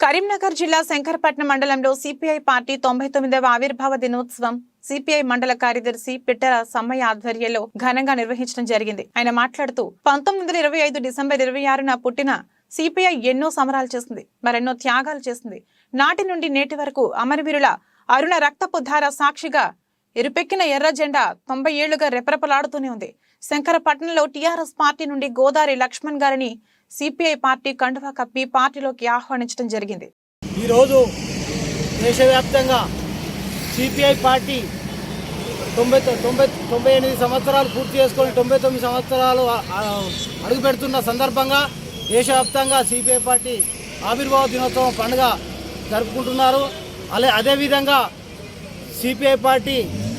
కరీంనగర్ జిల్లా శంకరపట్నం మండలంలో CPI party తొంభై తొమ్మిదవ ఆవిర్భావ దినోత్సవం సిపిఐ మండల కార్యదర్శి పిట్టర సమ్మయ్య ఆధ్వర్యంలో ఘనంగా నిర్వహించడం జరిగింది. ఆయన మాట్లాడుతూ పంతొమ్మిది వందల ఇరవై ఐదు డిసెంబర్ ఇరవై ఆరున పుట్టిన సిపిఐ ఎన్నో సమరాలు చేసింది మరెన్నో త్యాగాలు చేసింది. నాటి నుండి నేటి వరకు అమరవీరుల అరుణ రక్తపు ధార సాక్షిగా ఎరుపెక్కిన ఎర్ర జెండా తొంభై ఏళ్ళుగా రెపరెపలాడుతూనే ఉంది. శంకరపట్నంలో టీఆర్ఎస్ పార్టీ నుండి గోదారి లక్ష్మణ్ గారిని సిపిఐ పార్టీ కండువా కప్పి పార్టీలోకి ఆహ్వానించడం జరిగింది. ఈరోజు దేశవ్యాప్తంగా సిపిఐ పార్టీ తొంభై తొంభై తొంభై ఎనిమిది సంవత్సరాలు పూర్తి చేసుకొని తొంభై తొమ్మిది సంవత్సరాలు అడుగుపెడుతున్న సందర్భంగా దేశవ్యాప్తంగా సిపిఐ పార్టీ ఆవిర్భావ దినోత్సవం పండుగ జరుపుకుంటున్నారు. అలా అదేవిధంగా సిపిఐ పార్టీ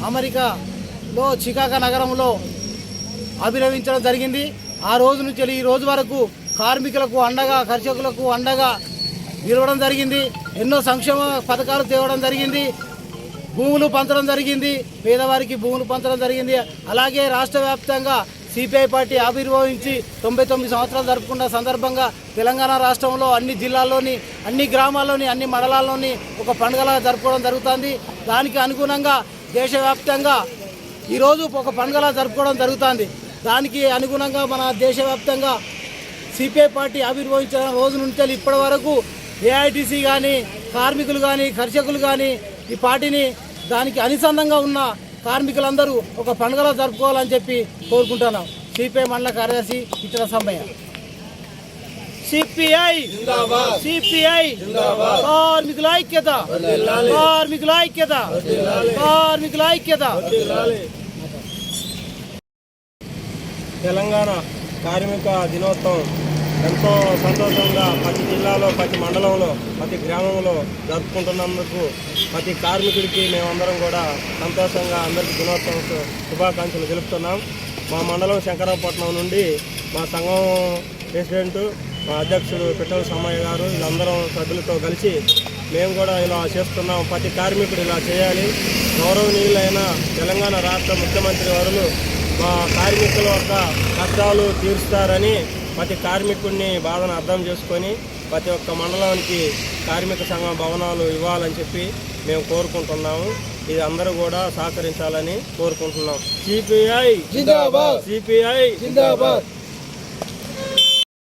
అమెరికాలో చికాగో నగరంలో ఆవిర్భవించడం జరిగింది. ఆ రోజు నుంచి ఈ రోజు వరకు కార్మికులకు అండగా కర్షకులకు అండగా నిలవడం జరిగింది. ఎన్నో సంక్షేమ పథకాలు తేవడం జరిగింది. భూములు పంచడం జరిగింది. పేదవారికి భూములు పంచడం జరిగింది. అలాగే రాష్ట్ర వ్యాప్తంగా సిపిఐ పార్టీ ఆవిర్భవించి తొంభై తొమ్మిది సంవత్సరాలు జరుపుకున్న సందర్భంగా తెలంగాణ రాష్ట్రంలో అన్ని జిల్లాల్లోని అన్ని గ్రామాల్లోని అన్ని మండలాల్లోని ఒక పండుగలా జరుపుకోవడం జరుగుతుంది. దానికి అనుగుణంగా దేశవ్యాప్తంగా ఈరోజు ఒక పండుగలా జరుపుకోవడం జరుగుతుంది. దానికి అనుగుణంగా మన దేశవ్యాప్తంగా సిపిఐ పార్టీ ఆవిర్భవించిన రోజు నుంచి ఇప్పటి వరకు ఏఐటీసీ కానీ కార్మికులు కానీ కర్షకులు కానీ ఈ పార్టీని దానికి అనుసంధంగా ఉన్న కార్మికులందరూ ఒక పండుగలా జరుపుకోవాలని చెప్పి కోరుకుంటున్నాం. సిపిఐ మండల కార్యదర్శి ఇతర సమయ. సిపిఐ సిపిఐ కార్మికుల ఐక్యత. కార్మికుల ఐక్యత. కార్మికుల ఐక్యత. తెలంగాణ కార్మిక దినోత్సవం ఎంతో సంతోషంగా ప్రతి జిల్లాలో ప్రతి మండలంలో ప్రతి గ్రామంలో జరుపుకుంటున్నందుకు ప్రతి కార్మికుడికి మేమందరం కూడా సంతోషంగా అందరికీ దినోత్సవం శుభాకాంక్షలు తెలుపుతున్నాం. మా మండలం శంకరాపట్నం నుండి మా సంఘం ప్రెసిడెంట్ మా అధ్యక్షుడు పిట్టల సమ్మయ్య గారు వీళ్ళందరం సభ్యులతో కలిసి మేము కూడా ఇలా చేస్తున్నాం. ప్రతి కార్మికుడు ఇలా చేయాలి. గౌరవనీయులైన తెలంగాణ రాష్ట్ర ముఖ్యమంత్రి వారు మా కార్మికుల యొక్క కష్టాలు తీరుస్తారని ప్రతి కార్మికుడిని బాధను అర్థం చేసుకొని ప్రతి ఒక్క మండలానికి కార్మిక సంఘం భవనాలు ఇవ్వాలని చెప్పి మేము కోరుకుంటున్నాము. ఇది అందరూ కూడా సహకరించాలని కోరుకుంటున్నాం. CPI CPI